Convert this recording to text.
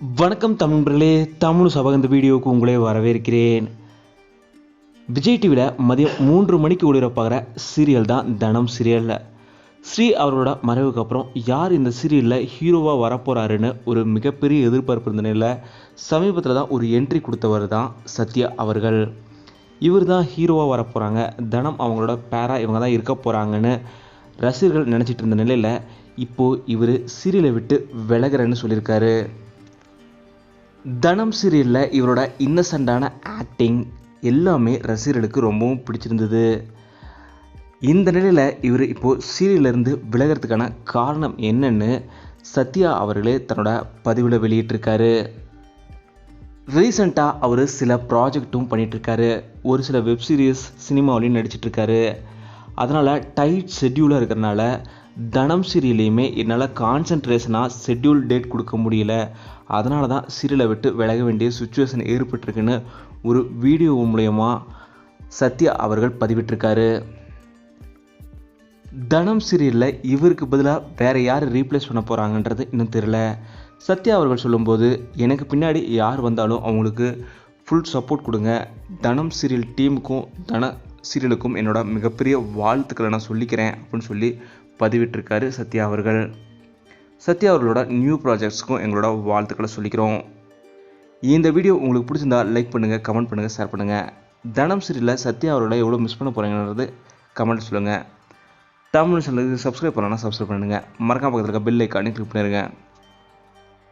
வணக்கம் தமிழர்களே தமிழ் சபக இந்த வீடியோவுக்கு உங்களே வரவேற்கிறேன். விஜய் டிவியில் மதியம் மூன்று மணிக்கு ஒளிபரப்பாகிற சீரியல் தான் தனம் சீரியலில் ஸ்ரீ அவரோட மறைவுக்கு அப்புறம் யார் இந்த சீரியலில் ஹீரோவாக வரப்போகிறாருன்னு ஒரு மிகப்பெரிய எதிர்பார்ப்பு இருந்த நிலையில் சமீபத்தில் தான் ஒரு என்ட்ரி கொடுத்தவர் தான் சத்யா அவர்கள். இவர் தான் ஹீரோவாக வரப்போகிறாங்க தனம் அவங்களோட பேரா இவங்க தான் இருக்க போகிறாங்கன்னு ரசிகர்கள் நினச்சிட்டு இருந்த நிலையில் இப்போது இவர் சீரியலை விட்டு விலகிறேன்னு சொல்லியிருக்காரு. தனம் சீரியலில் இவரோட இன்னசென்டான ஆக்டிங் எல்லாமே ரசிகர்களுக்கு ரொம்பவும் பிடிச்சிருந்தது. இந்த நிலையில் இவர் இப்போது சீரியலிருந்து விலகிறதுக்கான காரணம் என்னன்னு சத்யா அவர்களே தன்னோட பதிவில் வெளியிட்டிருக்காரு. ரீசண்டாக அவர் சில ப்ராஜெக்ட்டும் பண்ணிகிட்ருக்காரு ஒரு சில வெப் சீரிஸ் சினிமாவிலையும் நடிச்சிட்ருக்காரு அதனால் டைட் ஷெட்யூலாக இருக்கிறனால தனம் சீரியலையுமே என்னால் கான்சன்ட்ரேஷனாக ஷெட்யூல் டேட் கொடுக்க முடியல. அதனால தான் சீரியலை விட்டு விலக வேண்டிய சுச்சுவேஷன் ஏற்பட்டிருக்குன்னு ஒரு வீடியோ மூலயமா சத்யா அவர்கள் பதிவிட்டிருக்காரு. தனம் சீரியலில் இவருக்கு பதிலாக வேறு யார் ரீப்ளேஸ் பண்ண போகிறாங்கன்றது இன்னும் தெரில சத்யா அவர்கள் சொல்லும்போது எனக்கு பின்னாடி யார் வந்தாலும் அவங்களுக்கு ஃபுல் சப்போர்ட் கொடுங்க. தனம் சீரியல் டீமுக்கும் தன சீரியலுக்கும் என்னோட மிகப்பெரிய வாழ்த்துக்களை நான் சொல்லிக்கிறேன் அப்படின்னு சொல்லி பதிவிட்டிருக்காரு சத்யா அவர்கள். சத்யா அவர்களோட நியூ ப்ராஜெக்ட்ஸ்க்கும் எங்களோட வாழ்த்துக்களை சொல்லிக்கிறோம். இந்த வீடியோ உங்களுக்கு பிடிச்சிருந்தா லைக் பண்ணுங்கள் கமெண்ட் பண்ணுங்கள் ஷேர் பண்ணுங்கள் தனம் சிறியில் சத்யா அவர்களை எவ்வளோ மிஸ் பண்ண போகிறீங்கன்றது கமெண்ட் சொல்லுங்கள் தமிழ் சேனலுக்கு சப்ஸ்கிரைப் பண்ணலாம் சப்ஸ்கிரைப் பண்ணுங்கள் மறக்காம பக்கத்தில் இருக்க பெல் ஐக்கானே கிளிக் பண்ணிடுங்க